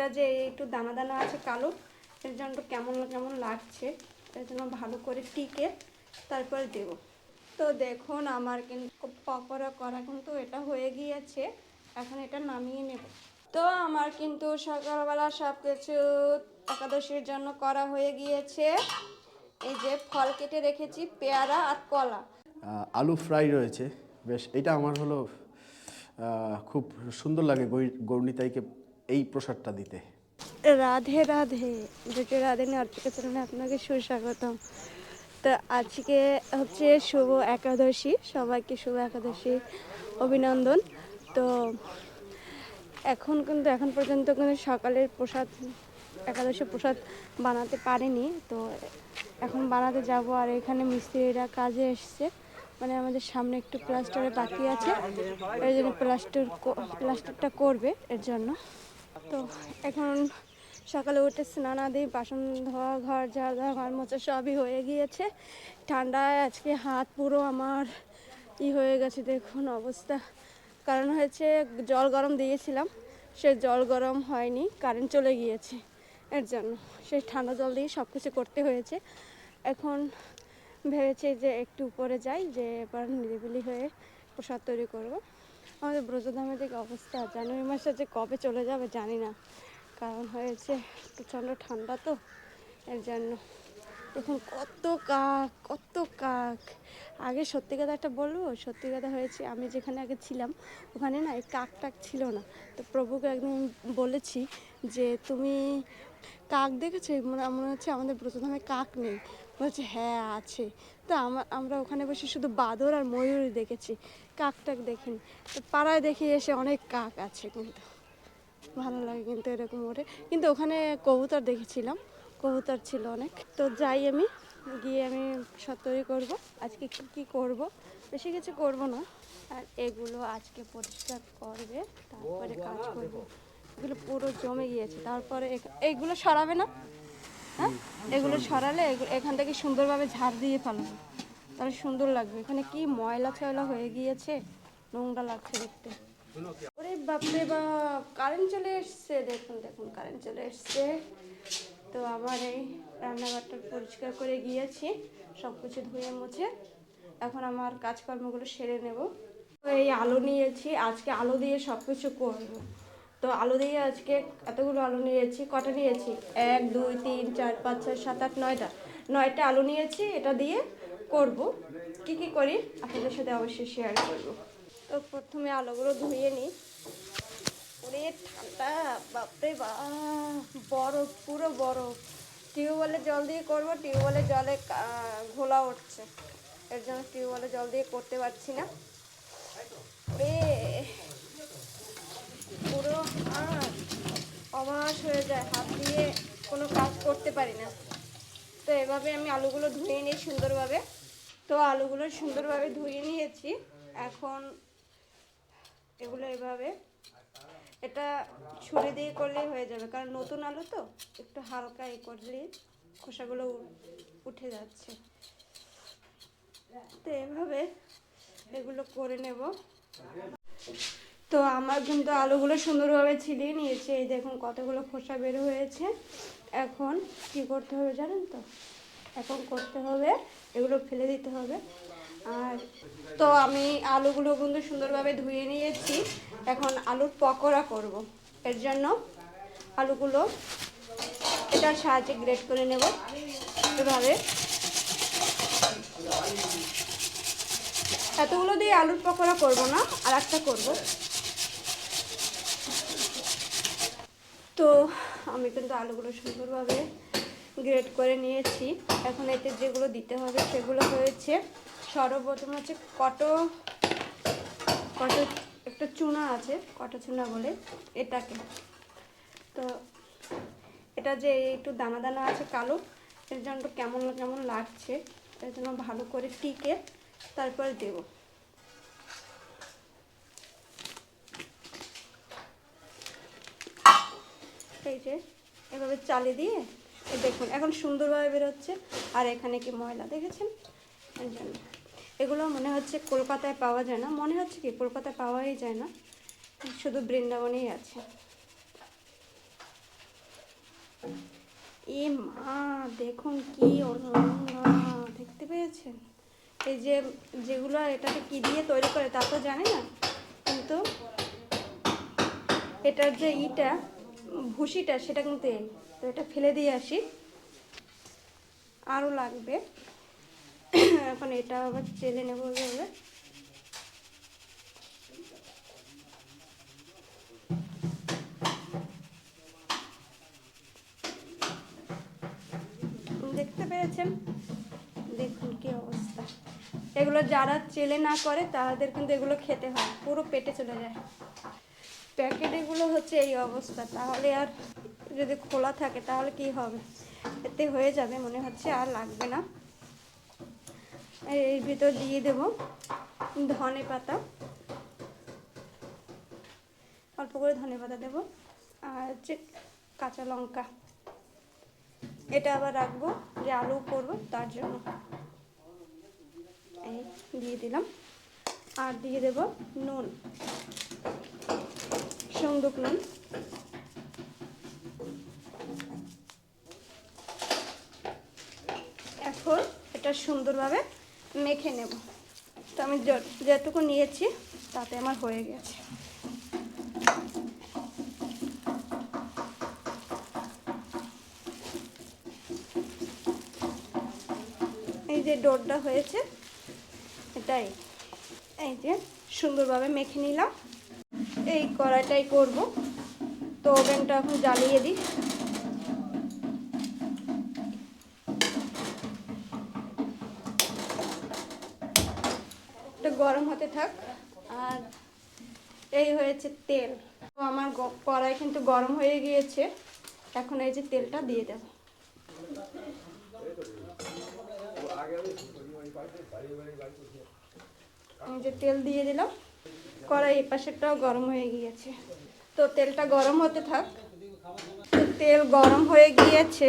এটা যে একটু দানা দানা আছে কালো, এর জন্য একটু কেমন কেমন লাগছে, এর জন্য ভালো করে টিকে তারপরে দেব। তো দেখুন আমার কিন্তু পকোড়া করা কিন্তু এটা হয়ে গিয়েছে, এখন এটা নামিয়ে নেব। তো আমার কিন্তু সকালবেলা সব কিছু একাদশীর জন্য করা হয়ে গিয়েছে। এই যে ফল কেটে রেখেছি, পেয়ারা আর কলা। আলু ফ্রাই রয়েছে, বেশ, এটা আমার হলো খুব সুন্দর লাগে গৈ- গৌরনীতাইকে এই প্রসাদটা দিতে। রাধে রাধে। দুটো রাধে নর্তকে চ্যানেলে আপনাকে সুস্বাগতম। তো আজকে হচ্ছে শুভ একাদশী। সবাইকে শুভ একাদশী অভিনন্দন। তো এখন কিন্তু, এখন পর্যন্ত কিন্তু সকালের প্রসাদ, একাদশী প্রসাদ বানাতে পারিনি। তো এখন বানাতে যাব। আর এখানে মিস্ত্রিরা কাজে এসছে। মানে আমাদের সামনে একটু প্লাস্টারের বাকি আছে। এর জন্য প্লাস্টার প্লাস্টারটা করবে এর জন্য। তো এখন সকালে উঠে স্নান আদি, বাসন ধোয়া, ঘর ঝাড় ধোয়া ঘর মোচা সবই হয়ে গিয়েছে। ঠান্ডায় আজকে হাত পুরো আমার ই হয়ে গেছে, দেখুন অবস্থা। কারণ হয়েছে জল গরম দিয়েছিলাম, সে জল গরম হয়নি কারেন্ট চলে গিয়েছে। এর জন্য সেই ঠান্ডা জল দিয়ে সব কিছু করতে হয়েছে। এখন ভেবেছি যে একটু উপরে যাই, যে এবার নিরিবিলি হয়ে প্রসাদ তৈরি করব। আমাদের ব্রজধামের দিকে অবস্থা, জানুয়ারি মাসে যে কবে চলে যাবে জানি না। কারণ হয়েছে প্রচণ্ড ঠান্ডা তো, এর জন্য। দেখুন কত কাক কত কাক। আগে সত্যি কথা একটা বলব সত্যি কথা হয়েছে আমি যেখানে আগে ছিলাম, ওখানে না এই কাক টাক ছিল না। তো প্রভুকে একদম বলেছি যে, তুমি কাক দেখেছ? মনে মনে হচ্ছে আমাদের ব্রতধামে কাক নেই। বলছে হ্যাঁ আছে। তো আমার ওখানে বসে শুধু বাদর আর ময়ূর দেখেছি কাক টাক দেখিনি। তো পাড়ায় দেখি এসে অনেক কাক আছে কিন্তু। ভালো লাগে কিন্তু এরকম ওঠে। কিন্তু ওখানে কবুতর দেখেছিলাম, কবুতর ছিল অনেক। তো যাই আমি, গিয়ে আমি সব তৈরি করব। আজকে কী কী করব? বেশি কিছু করব না। আর এগুলো আজকে পরিষ্কার করবে, তারপরে কাজ করব। এগুলো পুরো জমে গিয়েছে, তারপরে এইগুলো সরাবে না। হ্যাঁ? এগুলো সরালে এখান থেকে সুন্দরভাবে ঝাড় দিয়ে ফেলব তাহলে সুন্দর লাগবে। এখানে কি ময়লা ছয়লা হয়ে গিয়েছে? নোংরা লাগছে দেখতে। ওরে বাপরে বাপ! কারেন্ট চলে এসছে। দেখুন দেখুন কারেন্ট চলে এসছে। তো আমার এই রান্নাঘরটা পরিষ্কার করে গিয়েছি। সব কিছু ধুয়ে মুছে। এখন আমার কাজকর্মগুলো সেরে নেব। এই আলু নিয়েছি। আজকে আলু দিয়ে সব কিছু করব। তো আলু দিয়ে আজকে এতগুলো আলু নিয়েছি, কটা নিয়েছি? এক, দুই, তিন, চার, পাঁচ, ছয়, সাত, আট, নয়টা। নয়টা আলু নিয়েছি, এটা দিয়ে করব। কি কি করি? আপনাদের সাথে অবশ্যই শেয়ার করব। তো প্রথমে আলুগুলো ধুয়ে নিই। ওরে ঠান্ডা, বাপরে বা, বরফ, পুরো বরফ। টিউবওয়েলে জল দিয়ে করব, টিউবওয়েলে জলে ঘোলা উঠছে। এর জন্য টিউবওয়েলে জল দিয়ে করতে পারছি না ওরে পুরো অবাস হয়ে যায়, হাত দিয়ে কোনো কাজ করতে পারি না। তো এভাবে আমি আলুগুলো ধুয়ে নিই সুন্দরভাবে। তো আলুগুলো সুন্দরভাবে ধুয়ে নিয়েছি। এখন এগুলো এভাবে এটা ছুরি দিয়ে করলেই হয়ে যাবে, কারণ নতুন আলু তো একটু হালকা এ করলেই খোসাগুলো উঠে যাচ্ছে। তো এভাবে এগুলো করে নেব। তো আমার কিন্তু আলুগুলো সুন্দরভাবে ছিলিয়ে নিয়েছে। এই দেখুন কতগুলো খোসা বের হয়েছে। এখন কি করতে হবে জানেন তো? এখন করতে হবে, এগুলো ফেলে দিতে হবে। আর তো আমি আলুগুলো কিন্তু সুন্দরভাবে ধুয়ে নিয়েছি। এখন আলুর পকোড়া করব। এর জন্য আলুগুলো এটার সাহায্যে গ্রেট করে নেব। এভাবে। এতগুলো দিয়ে আলুর পকোড়া করব না আর একটা করব। তো আমি কিন্তু আলুগুলো সুন্দরভাবে গ্রেড করে নিয়েছি। এখন এতে যেগুলো দিতে হবে সেগুলো হয়েছে সর্বপ্রথম হচ্ছে কটো কটো একটা চুনা আছে, কটো চুনা বলে এটাকে। তো এটা যে একটু দানা দানা আছে কালো, এর জন্য কেমন কেমন লাগছে, এর জন্য ভালো করে টিকে, তারপরে দেবো। যে এভাবে চালিয়ে দিয়ে দেখুন, এখন সুন্দরভাবে বেরোচ্ছে। আর এখানে কি ময়লা দেখেছেন? এগুলো মনে হচ্ছে কলকাতায় পাওয়া যায় না। মনে হচ্ছে কি, কলকাতায় পাওয়াই যায় না। শুধু বৃন্দাবনেই আছে। এ মা, দেখুন কি দেখতে পেয়েছেন? এই যে, যেগুলো এটাকে কি দিয়ে তৈরি করে তা তো জানি না, কিন্তু এটার যে ইটা ভুসিটা সেটা কিন্তু এই। তো এটা ফেলে দিয়ে আসি। আরও লাগবে। এখন এটা আবার চেলে নেব দেখতে পেয়েছেন? দেখুন কি অবস্থা। এগুলো যারা চেলে না করে তাদের কিন্তু এগুলো খেতে হয়। পুরো পেটে চলে যায়। প্যাকেট এগুলো হচ্ছে এই অবস্থা। তাহলে আর যদি খোলা থাকে, তাহলে কি হবে? এতে হয়ে যাবে মনে হচ্ছে, আর লাগবে না। এর ভিতর দিয়ে দেব ধনে পাতা। অল্প করে ধনে পাতা দেবো, আর হচ্ছে কাঁচা লঙ্কা। এটা আবার রাখব, যে আলু করব তার জন্য। এই দিয়ে দিলাম। আর দিয়ে দেব নুন। নুন। এখন এটা সুন্দরভাবে মেখে নেব। তো আমি যেটুকু নিয়েছি, তাতে আমার হয়ে গেছে। এই যে ডোরটা হয়েছে, এটাই। এই যে সুন্দরভাবে মেখে নিলাম। এই কড়াইটাই করব। তো ওভেনটা এখন জ্বালিয়ে দিই। এটা গরম হতে থাক। আর এই হয়েছে তেল। তো আমার কড়াই কিন্তু গরম হয়ে গিয়েছে। এখন এই যে তেলটা দিয়ে দেবো। আমি যে তেল দিয়ে দিলাম। কড়াই এই পাশেরটাও গরম হয়ে গিয়েছে। তো তেলটা গরম হতে থাক। তো তেল গরম হয়ে গিয়েছে।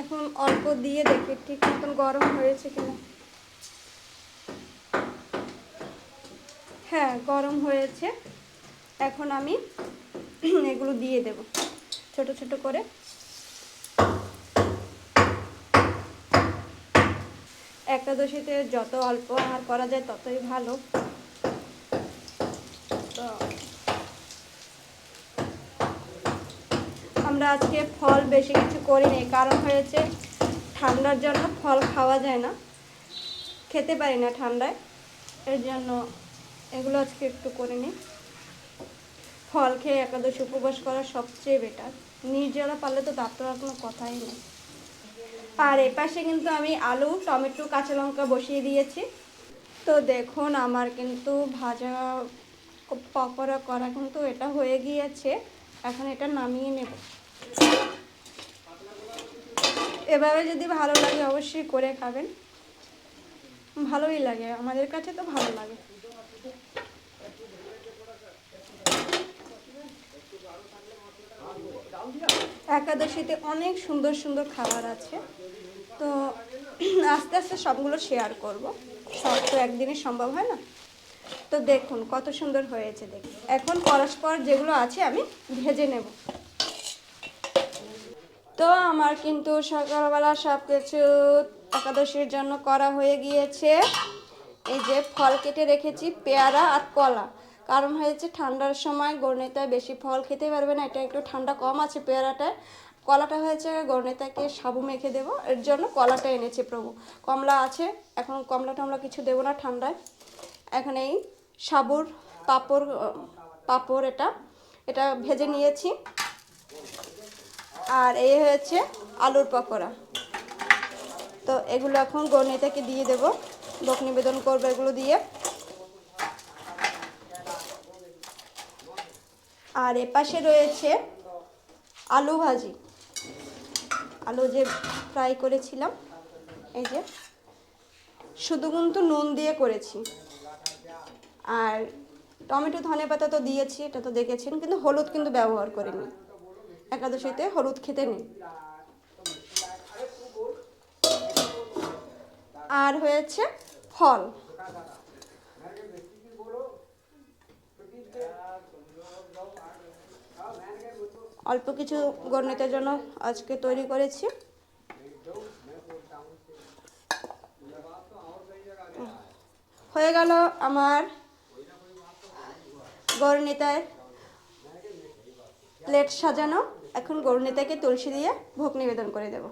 এখন অল্প দিয়ে দেখি ঠিক মতন গরম হয়েছে কিনা। হ্যাঁ গরম হয়েছে। এখন আমি এগুলো দিয়ে দেব। ছোট ছোট করে একাদশীতে যত অল্প আহার করা যায় ততই ভালো। তো আমরা আজকে ফল বেশি কিছু করিনি, কারণ হয়েছে ঠান্ডার জন্য ফল খাওয়া যায় না। খেতে পারি না ঠান্ডায়, এর জন্য এগুলো আজকে একটু করে নিই ফল খেয়ে একাদশী উপবাস করা সবচেয়ে বেটার নির্জলা পারলে তো তার আর কোনো কথাই নেই। আর এপাশে কিন্তু আমি আলু, টমেটো, কাঁচা লঙ্কা বসিয়ে দিয়েছি। তো দেখুন, আমার কিন্তু ভাজা পকোড়া করা কিন্তু এটা হয়ে গিয়েছে। এখন এটা নামিয়ে নেব। এভাবে যদি ভালো লাগে অবশ্যই করে খাবেন। ভালোই লাগে, আমাদের কাছে তো ভালো লাগে। একাদশীতে অনেক সুন্দর সুন্দর খাবার আছে। তো আস্তে আস্তে সবগুলো শেয়ার করব। সব তো একদিনে সম্ভব হয় না? তো দেখুন কত সুন্দর হয়েছে দেখুন। এখন পরস্পর যেগুলো আছে আমি ভেজে নেব। তো আমার কিন্তু সকালবেলা সব কিছু একাদশীর জন্য করা হয়ে গিয়েছে। এই যে ফল কেটে রেখেছি, পেয়ারা আর কলা। কারণ হয়েছে ঠান্ডার সময় গণিতায় বেশি ফল খেতে পারবে না, এটা একটু ঠান্ডা কম আছে পেয়ারাটায় কলাটা হয়েছে গণিতাকে সাবু মেখে দেবো, এর জন্য কলাটা এনেছে প্রভু। কমলা আছে, এখন কমলা টমলা কিছু দেবো না ঠান্ডায়। এখন এই সাবুর পাপড় পাপড় এটা এটা ভেজে নিয়েছি। আর এই হয়েছে আলুর পকোড়া। তো এগুলো এখন গণিতাকে দিয়ে দেব, লোক নিবেদন করবে এগুলো দিয়ে। আর এপাশে রয়েছে আলু ভাজি। আলু যে ফ্রাই করেছিলাম, এই যে শুধু কিন্তু নুন দিয়ে করেছি। আর টমেটো, ধনে পাতা তো দিয়েছি, এটা তো দেখেছেন, কিন্তু হলুদ কিন্তু ব্যবহার করিনি। একাদশীতে হলুদ খেতে নেই। আর হয়েছে ফল। অল্প কিছু গণিতের জন্য আজকে তৈরি করেছি। হয়ে গেল আমার গৌরনীতায় প্লেট সাজানো। এখন গৌরনীতাকে তুলসী দিয়ে ভোগ নিবেদন করে দেব।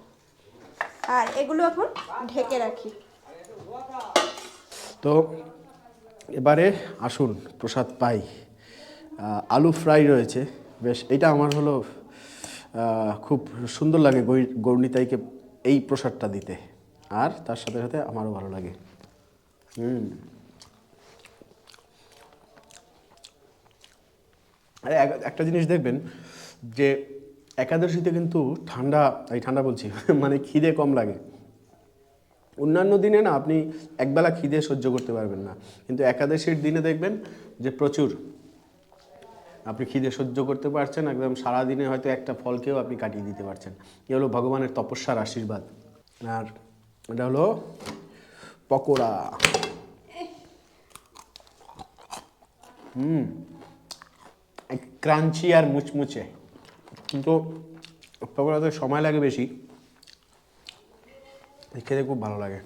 আর এগুলো এখন ঢেকে রাখি। তো এবারে আসুন, প্রসাদ পাই। আলু ফ্রাই রয়েছে। বেশ এটা আমার হলো খুব সুন্দর লাগে গৈ- গৌরনীতাইকে এই প্রসাদটা দিতে। আর তার সাথে সাথে আমারও ভালো লাগে। হুম। আরে এক- একটা জিনিস দেখবেন যে একাদশীতে কিন্তু ঠান্ডা, এই ঠান্ডা বলছি মানে খিদে কম লাগে। অন্যান্য দিনে না, আপনি একবেলা খিদে সহ্য করতে পারবেন না। কিন্তু একাদশীর দিনে দেখবেন যে প্রচুর আপনি খিদে সহ্য করতে পারছেন, একদম সারা দিনে হয়তো একটা ফলকেও আপনি কাটিয়ে দিতে পারছেন। এ হলো ভগবানের তপস্যার আশীর্বাদ। আর এটা হলো পকোড়া। হুম ক্রাঞ্চি আর মুচমুচে। কিন্তু পকোড়াতে সময় লাগে বেশি। খেতে খুব ভালো লাগে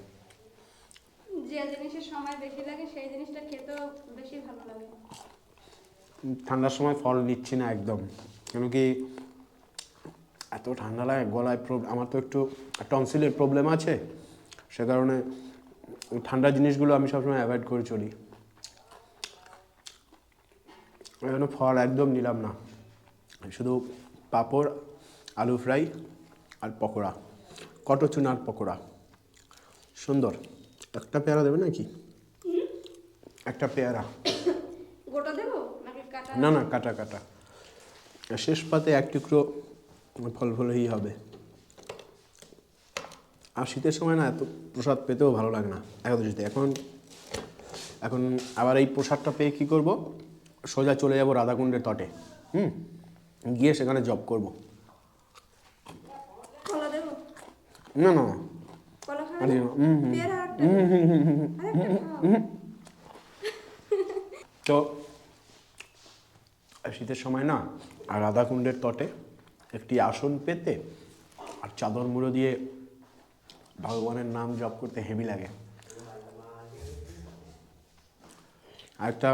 যে জিনিসের সময় বেশি লাগে সেই জিনিসটা খেতেও বেশি ভালো লাগে ঠান্ডার সময় ফল নিচ্ছি না একদম। কেন কি এত ঠান্ডা লাগে গলায় প্রব- আমার তো একটু টনসিলের প্রবলেম আছে। সে কারণে ঠান্ডা জিনিসগুলো আমি সবসময় অ্যাভয়েড করে চলি। ওই জন্য ফল একদম নিলাম না। শুধু পাঁপড় আলু ফ্রাই আর পকোড়া। কটচুনার পকোড়া। সুন্দর। একটা পেয়ারা দেবে নাকি? একটা পেয়ারা। কাটা না না কাটা কাটা। শেষ পাতে এক টুকরো ফল ফলই হবে। আর শীতের সময় না এত প্রসাদ পেতেও ভালো লাগে না একাদশীতে। এখন এখন আবার এই প্রসাদটা পেয়ে কী করব? সোজা চলে যাব রাধাকুণ্ডের তটে হুম? গিয়ে সেখানে জব করব। না না কলা খাবে আরে, না? হুম, হুম। পেয়ারা আরেকটা দেবো। আরেকটা খাও। তো শীতের সময় না, আর রাধাকুণ্ডের তটে একটি আসন পেতে আর চাদর মুড়ো দিয়ে ভগবানের নাম জপ করতে হেভি লাগে। একটা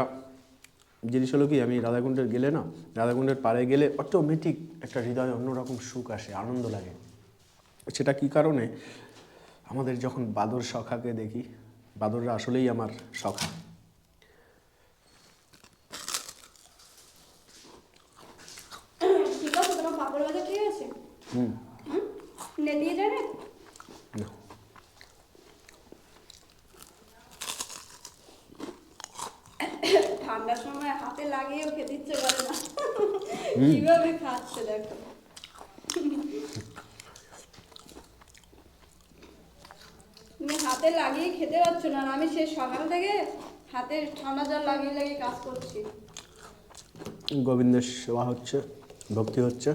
জিনিস হলো কি, আমি রাধাকুণ্ডের গেলে না, রাধাকুণ্ডের পাড়ে গেলে অটোমেটিক একটা হৃদয়ে অন্যরকম সুখ আসে, আনন্দ লাগে। সেটা কি কারণে? আমাদের যখন বাদর সখাকে দেখি, বাদররা আসলেই আমার সখা ঠিক আছে তোমার পাপড় ভাজা ঠিক আছে হুম হুম? নে দিয়ে যাবে না ঠান্ডার সময় হাতে লাগিয়েও খেতে ইচ্ছে করে না। কীভাবে খাচ্ছে দেখো। তুমি হাতে লাগিয়ে খেতে পারছ না আমি সে সকাল থেকে হাতে ঠান্ডা জল লাগিয়ে লাগিয়ে কাজ করছি। গোবিন্দের সেবা হচ্ছে ভক্তি হচ্ছে।